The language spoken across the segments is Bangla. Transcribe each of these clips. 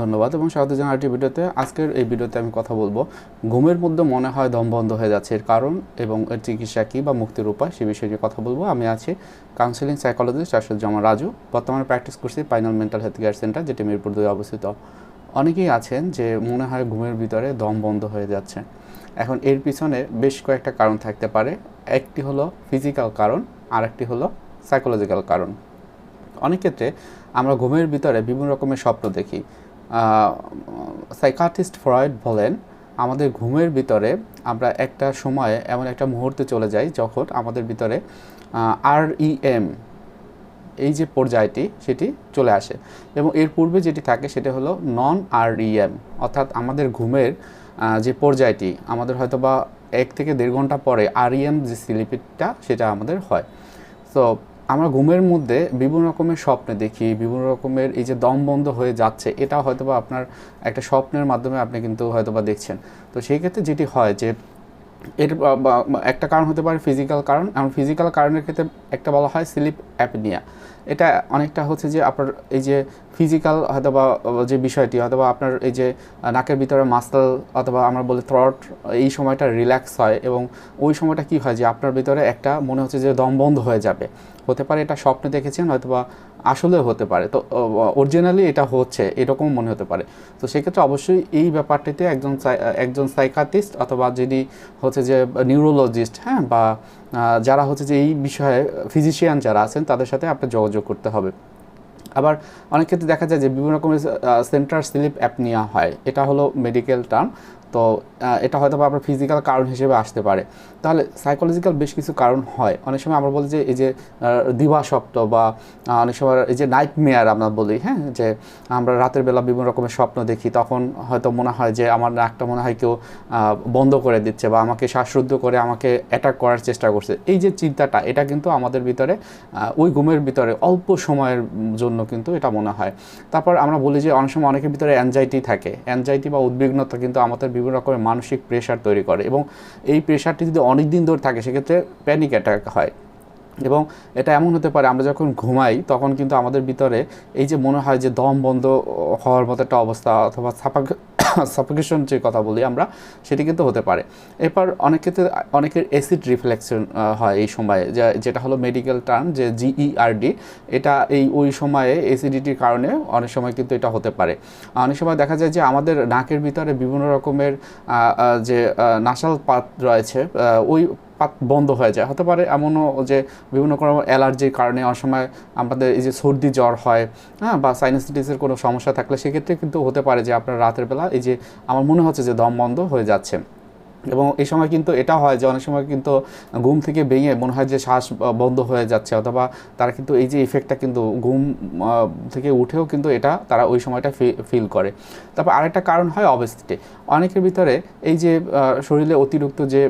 ধন্যবাদ এবং স্বাগত জানাই আরেকটি ভিডিওতে। আজকের এই ভিডিওতে আমি কথা বলব, ঘুমের মধ্যে মনে হয় দম বন্ধ হয়ে যাচ্ছে। এর কারণ এবং এর চিকিৎসা কী বা মুক্তির উপায় সে বিষয়ে কথা বলব। আমি আছি কাউন্সিলিং সাইকোলজিস্ট আশুজ্জামা রাজু। বর্তমানে প্র্যাকটিস করছি পাইনাল মেন্টাল হেলথ কেয়ার সেন্টার যেটি মিরপুর দুই অবস্থিত। অনেকেই আছেন যে মনে হয় ঘুমের ভিতরে দম বন্ধ হয়ে যাচ্ছে। এখন এর পিছনে বেশ কয়েকটা কারণ থাকতে পারে। একটি হলো ফিজিক্যাল কারণ আর একটি হলো সাইকোলজিক্যাল কারণ। অনেক ক্ষেত্রে আমরা ঘুমের ভিতরে বিভিন্ন রকমের স্বপ্ন দেখি। সাইকাটিস্ট ফ্রয়েড বলেন, আমাদের ঘুমের ভিতরে আমরা একটা সময়ে এমন একটা মুহূর্তে চলে যাই যখন আমাদের ভিতরে আর ইএম এই যে পর্যায়টি, সেটি চলে আসে। এবং এর পূর্বে যেটি থাকে সেটা হলো নন আর ইএম অর্থাৎ আমাদের ঘুমের যে পর্যায়টি, আমাদের হয়তো বা এক থেকে দেড় ঘণ্টা পরে আর ইএম যে স্লিপিটা সেটা আমাদের হয়। তো আমরা ঘুমের মধ্যে বিভিন্ন রকমের স্বপ্নে দেখি, বিভিন্ন রকমের এই যে দম বন্ধ হয়ে যাচ্ছে, এটা হয়তো বা আপনার একটা স্বপ্নের মাধ্যমে আপনি কিন্তু হয়তো বা দেখছেন। তো সেই ক্ষেত্রে যেটি হয় যে, এর একটা কারণ হতে পারে ফিজিক্যাল কারণ। এবং ফিজিক্যাল কারণের ক্ষেত্রে একটা বলা হয় স্লিপ অ্যাপনিয়া এটা অনেকটা হচ্ছে যে আপনার এই যে ফিজিক্যাল হয়তো বা যে বিষয়টি হয়তো বা আপনার এই যে নাকের ভিতরে মাসল অথবা আমরা বলি থ্রট এই সময়টা রিল্যাক্স হয় এবং ওই সময়টা কি হয় যে আপনার ভিতরে একটা মনে হচ্ছে যে দম বন্ধ হয়ে যাবে। হতে পারে, এটা স্বপ্নে দেখেছেন হয়তো বা আসলে হতে পারে। তো অরিজিনালি এটা হচ্ছে, এরকম মনে হতে পারে। তো সেক্ষেত্রে অবশ্যই এই ব্যাপারটিতে একজন একজন সাইকাটিস্ট অথবা যিনি হচ্ছে যে নিউরোলজিস্ট হ্যাঁ বা যারা হচ্ছে যে এই বিষয়ে ফিজিশিয়ান যারা আছেন, তাদের সাথে আপনার যোগাযোগ করতে হবে। আবার অনেক ক্ষেত্রে দেখা যায় যে বিভিন্ন রকমের সেন্ট্রাল স্লিপ অ্যাপনিয়া হয়। এটা হলো মেডিকেল টার্ম তো এটা হয়তো বা আপনার ফিজিক্যাল কারণ হিসেবে আসতে পারে। তাহলে সাইকোলজিক্যাল বেশ কিছু কারণ হয়। অনেক সময় আমরা বলি যে এই যে আহ, দিবা স্বপ্ন বা অনেক সময় এই যে নাইট মেয়ার আমরা বলি হ্যাঁ? যে আমরা রাতের বেলা বিভিন্ন রকমের স্বপ্ন দেখি তখন হয়তো মনে হয় যে আমার নাকটা মনে হয় কেউ বন্ধ করে দিচ্ছে বা আমাকে শ্বাসরুদ্ধ করে আমাকে অ্যাটাক করার চেষ্টা করছে। এই যে চিন্তাটা এটা কিন্তু আমাদের ভিতরে ওই ঘুমের ভিতরে অল্প সময়ের জন্য কিন্তু এটা মনে হয়। তারপর আমরা বলি যে অনেক সময় অনেকের ভিতরে অ্যাংজাইটি থাকে। অ্যাংজাইটি বা উদ্বিগ্নতা কিন্তু আমাদের বিভিন্ন রকমের মানসিক প্রেশার তৈরি করে এবং এই প্রেশারটি যদি অনেক দিন ধরে থাকে, সেক্ষেত্রে প্যানিক অ্যাটাক হয়। এবং এটা এমন হতে পারে, আমরা যখন ঘুমাই, তখন কিন্তু আমাদের ভিতরে এই যে মনে হয় যে দম বন্ধ হওয়ার মতো একটা অবস্থা অথবা সাপাক সাফোকেশন যে কথা বলি আমরা, সেটি কিন্তু হতে পারে। এরপর অনেক ক্ষেত্রে অনেকের অ্যাসিড রিফ্লেকশন হয় এই সময়ে যেটা হলো মেডিকেল টার্ম যে জিইআরডি এটা এই, ওই সময়ে অ্যাসিডিটির কারণে অনেক সময় কিন্তু এটা হতে পারে। অনেক সময় দেখা যায় যে আমাদের নাকের ভিতরে বিভিন্ন রকমের যে নাসাল পাত রয়েছে ওই বন্ধ হয়ে যায়। হতে পারে এমনও যে বিভিন্ন কোনো অ্যালার্জির কারণে অনেক সময় আমাদের এই যে সর্দি জ্বর হয় হ্যাঁ বা সাইনাসিটিসের কোনো সমস্যা থাকলে সেক্ষেত্রে কিন্তু হতে পারে যে আপনার রাতের বেলা এই যে আমার মনে হচ্ছে যে দম বন্ধ হয়ে যাচ্ছে। এবং এই সময় কিন্তু এটা হয় যে অনেক সময় কিন্তু ঘুম থেকে ভেঙে মনে হয় যে শ্বাস বন্ধ হয়ে যাচ্ছে অথবা তারা কিন্তু এই যে ইফেক্টটা কিন্তু ঘুম থেকে উঠেও কিন্তু এটা তারা ওই সময়টা ফিল করে। তারপর আরেকটা কারণ হয় অবস্থিতি অনেকের ভিতরে এই যে শরীরে অতিরিক্ত যে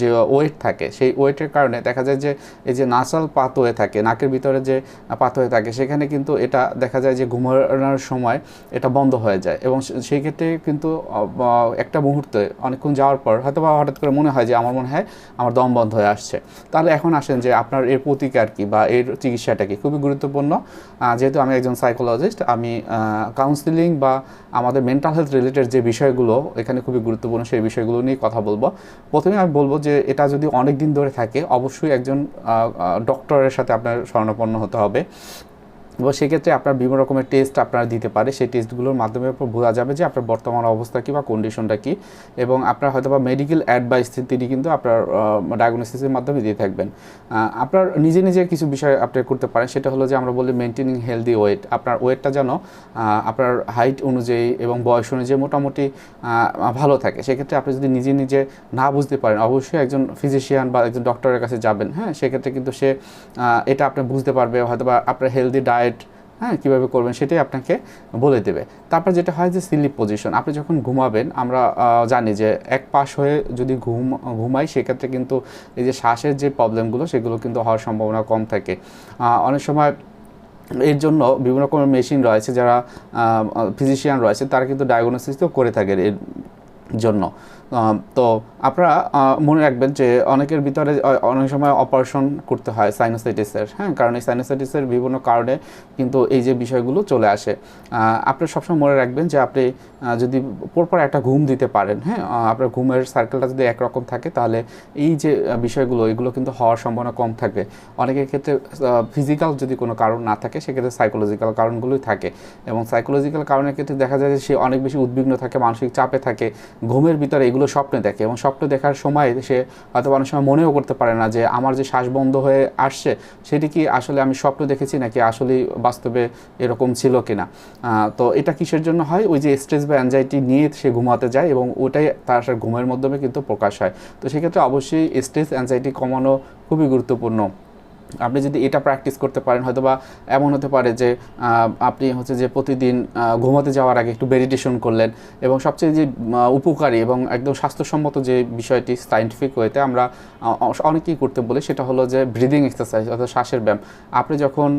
যে ওয়েট থাকে, সেই ওয়েটের কারণে দেখা যায় যে এই যে নাসাল পাত হয়ে থাকে, নাকের ভিতরে যে পাত হয়ে থাকে, সেখানে কিন্তু এটা দেখা যায় যে ঘুমানোর সময় এটা বন্ধ হয়ে যায়। এবং সেই ক্ষেত্রে কিন্তু একটা মুহূর্তে অনেকক্ষণ যাওয়ার পর হয়তো বা হঠাৎ করে মনে হয় যে আমার মনে হয় আমার দম বন্ধ হয়ে আসছে। তাহলে এখন আসেন যে আপনার এর প্রতিকার কি বা এর চিকিৎসাটা কি? খুবই গুরুত্বপূর্ণ। যেহেতু আমি একজন সাইকোলজিস্ট আমি কাউন্সিলিং বা আমাদের মেন্টাল হেলথ রিলেটেড যে বিষয়গুলো, এখানে খুবই গুরুত্বপূর্ণ সেই বিষয়গুলো নিয়ে কথা বলব। প্রথমে আমি বলব যে এটা যদি অনেক দিন ধরে থাকে, অবশ্যই একজন ডক্টরের সাথে আপনার শরণাপন্ন হতে হবে। এবং সেক্ষেত্রে আপনার বিভিন্ন রকমের টেস্ট আপনারা দিতে পারে। সেই টেস্টগুলোর মাধ্যমে বোঝা যাবে যে আপনার বর্তমান অবস্থা কী বা কন্ডিশনটা কী এবং আপনার হয়তো বা মেডিকেল অ্যাডভাইস তিনি কিন্তু আপনার ডায়াগনোসিসের মাধ্যমে দিয়ে থাকবেন। আপনার নিজে নিজে কিছু বিষয় আপনি করতে পারেন। সেটা হলো যে আমরা বলি মেনটেনিং হেলদি ওয়েট আপনার ওয়েটটা যেন আপনার হাইট অনুযায়ী এবং বয়স অনুযায়ী মোটামুটি ভালো থাকে। সেক্ষেত্রে আপনি যদি নিজে নিজে না বুঝতে পারেন, অবশ্যই একজন ফিজিশিয়ান বা একজন ডক্টরের কাছে যাবেন। হ্যাঁ সেক্ষেত্রে কিন্তু সে এটা আপনি বুঝতে পারবে। হয়তো বা আপনার হেলদি ডায়েট হ্যাঁ কীভাবে করবেন সেটাই আপনাকে বলে দেবে। তারপর যেটা হয় যে স্লিপ পজিশন আপনি যখন ঘুমাবেন, আমরা জানি যে এক পাশ হয়ে যদি ঘুম, ঘুমাই, সেক্ষেত্রে কিন্তু এই যে শ্বাসের যে প্রবলেমগুলো সেগুলো কিন্তু হওয়ার সম্ভাবনা কম থাকে। অনেক সময় এর জন্য বিভিন্ন রকমের মেশিন রয়েছে যারা ফিজিশিয়ান রয়েছে, তারা কিন্তু ডায়াগনোসিসও করে থাকে এর জন্য। তো আপনারা মনে রাখবেন যে অনেকের ভিতরে অনেক সময় অপারেশন করতে হয় সাইনোসাইটিসের হ্যাঁ কারণ এই সাইনোসাইটিসের বিভিন্ন কারণে কিন্তু এই যে বিষয়গুলো চলে আসে। আপনি সবসময় মনে রাখবেন যে আপনি যদি পরপর একটা ঘুম দিতে পারেন হ্যাঁ আপনার ঘুমের সার্কেলটা যদি একরকম থাকে, তাহলে এই যে বিষয়গুলো, এগুলো কিন্তু হওয়ার সম্ভাবনা কম থাকবে অনেকের ক্ষেত্রে ফিজিক্যাল যদি কোনো কারণ না থাকে, সেক্ষেত্রে সাইকোলজিক্যাল কারণগুলোই থাকে। এবং সাইকোলজিক্যাল কারণের ক্ষেত্রে দেখা যায় যে সে অনেক বেশি উদ্বিগ্ন থাকে, মানসিক চাপে থাকে, ঘুমের ভিতরে এগুলো স্বপ্নে দেখে এবং স্বপ্ন দেখার সময় সে হয়তো অনেক সময় মনেও করতে পারে না যে আমার যে শ্বাস বন্ধ হয়ে আসছে, সেটি কি আসলে আমি স্বপ্ন দেখেছি নাকি আসলে বাস্তবে এরকম ছিল কিনা? তো এটা কিসের জন্য হয়? ওই যে স্ট্রেস বা অ্যাংজাইটি নিয়ে সে ঘুমাতে যায় এবং ওটাই তার ঘুমের মাধ্যমে কিন্তু প্রকাশ হয়। তো সেক্ষেত্রে অবশ্যই স্ট্রেস অ্যাংজাইটি কমানো খুবই গুরুত্বপূর্ণ। আপনি যদি এটা প্র্যাকটিস করতে পারেন হয়তো বা এমন হতে পারে যে আপনি হচ্ছে যে প্রতিদিন ঘুমাতে যাওয়ার আগে একটু মেডিটেশন করলেন এবং সবচেয়ে যে উপকারী এবং একদম স্বাস্থ্যসম্মত যে বিষয়টি সাইন্টিফিক ওয়েতে আমরা অনেকেই করতে বলি, সেটা হলো যে ব্রিদিং এক্সারসাইজ অর্থাৎ শ্বাসের ব্যায়াম। আপনি যখন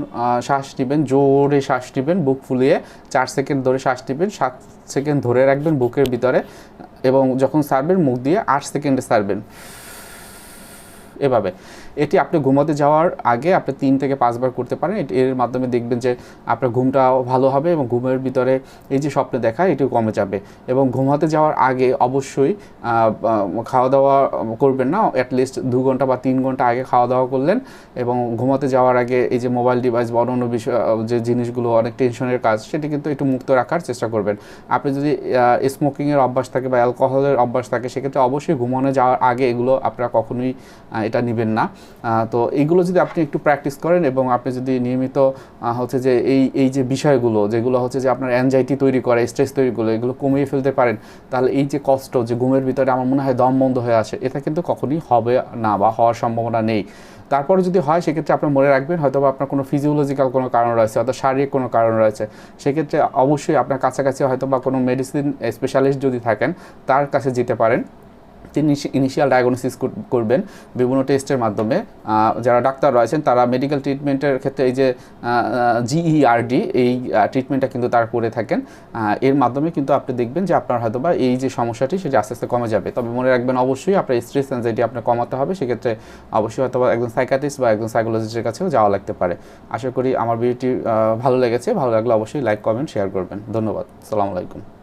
শ্বাস নেবেন, জোরে শ্বাস নেবেন, বুক ফুলিয়ে চার সেকেন্ড ধরে শ্বাস নেবেন, সাত সেকেন্ড ধরে রাখবেন বুকের ভিতরে এবং যখন সারবেন, মুখ দিয়ে আট সেকেন্ডে সারবেন। এভাবে। এটি আপনি ঘুমাতে যাওয়ার আগে আপনি তিন থেকে পাঁচবার করতে পারেন। এর মাধ্যমে দেখবেন যে আপনার ঘুমটাও ভালো হবে এবং ঘুমের ভিতরে এই যে স্বপ্নে দেখা, এটিও কমে যাবে। এবং ঘুমাতে যাওয়ার আগে অবশ্যই খাওয়া দাওয়া করবেন না। অ্যাটলিস্ট দু ঘণ্টা বা তিন ঘণ্টা আগে খাওয়া দাওয়া করলেন এবং ঘুমাতে যাওয়ার আগে এই যে মোবাইল ডিভাইস বা অন্য বিষয় যে জিনিসগুলো অনেক টেনশনের কাজ, সেটি কিন্তু একটু মুক্ত রাখার চেষ্টা করবেন। আপনি যদি স্মোকিংয়ের অভ্যাস থাকে বা অ্যালকোহলের অভ্যাস থাকে, সেক্ষেত্রে অবশ্যই ঘুমানো যাওয়ার আগে এগুলো আপনারা কখনোই এটা নেবেন না। তো এইগুলো যদি আপনি একটু প্র্যাকটিস করেন এবং আপনি যদি নিয়মিত হচ্ছে যে এই এই যে বিষয়গুলো, যেগুলো হচ্ছে যে আপনার অ্যাংজাইটি তৈরি করে স্ট্রেস তৈরি করে, এগুলো কমিয়ে ফেলতে পারেন, তাহলে এই যে কষ্ট, যে ঘুমের ভিতরে আমার মনে হয় দম বন্ধ হয়ে আসে, এটা কিন্তু কখনই হবে না বা হওয়ার সম্ভাবনা নেই। তারপরে যদি হয়, সেক্ষেত্রে আপনার মনে রাখবেন হয়তো বা আপনার কোনো ফিজিওলজিক্যাল কোনো কারণ রয়েছে, অর্থাৎ শারীরিক কোনো কারণ রয়েছে, সেক্ষেত্রে অবশ্যই আপনার কাছাকাছি হয়তো বা কোনো মেডিসিন স্পেশালিস্ট যদি থাকেন, তার কাছে যেতে পারেন। তিনি ইনিশিয়াল ডায়াগনোসিস করবেন বিভিন্ন টেস্টের মাধ্যমে। যারা ডাক্তার রয়েছেন, তারা মেডিকেল ট্রিটমেন্টের ক্ষেত্রে এই যে জিইআরডি এই ট্রিটমেন্টটা কিন্তু তারা করে থাকেন। এর মাধ্যমে কিন্তু আপনি দেখবেন যে আপনার হয়তো বা এই যে সমস্যাটি, সেটি আস্তে আস্তে কমে যাবে। তবে মনে রাখবেন অবশ্যই আপনার স্ট্রেস অ্যাংজাইটি আপনার কমাতে হবে। সেক্ষেত্রে অবশ্যই হয়তো বা একজন সাইকাটিস্ট বা একজন সাইকোলজিস্টের কাছেও যাওয়া লাগতে পারে। আশা করি আমার ভিডিওটি ভালো লেগেছে। ভালো লাগলে অবশ্যই লাইক কমেন্ট শেয়ার করবেন। ধন্যবাদ। সালামু আলাইকুম।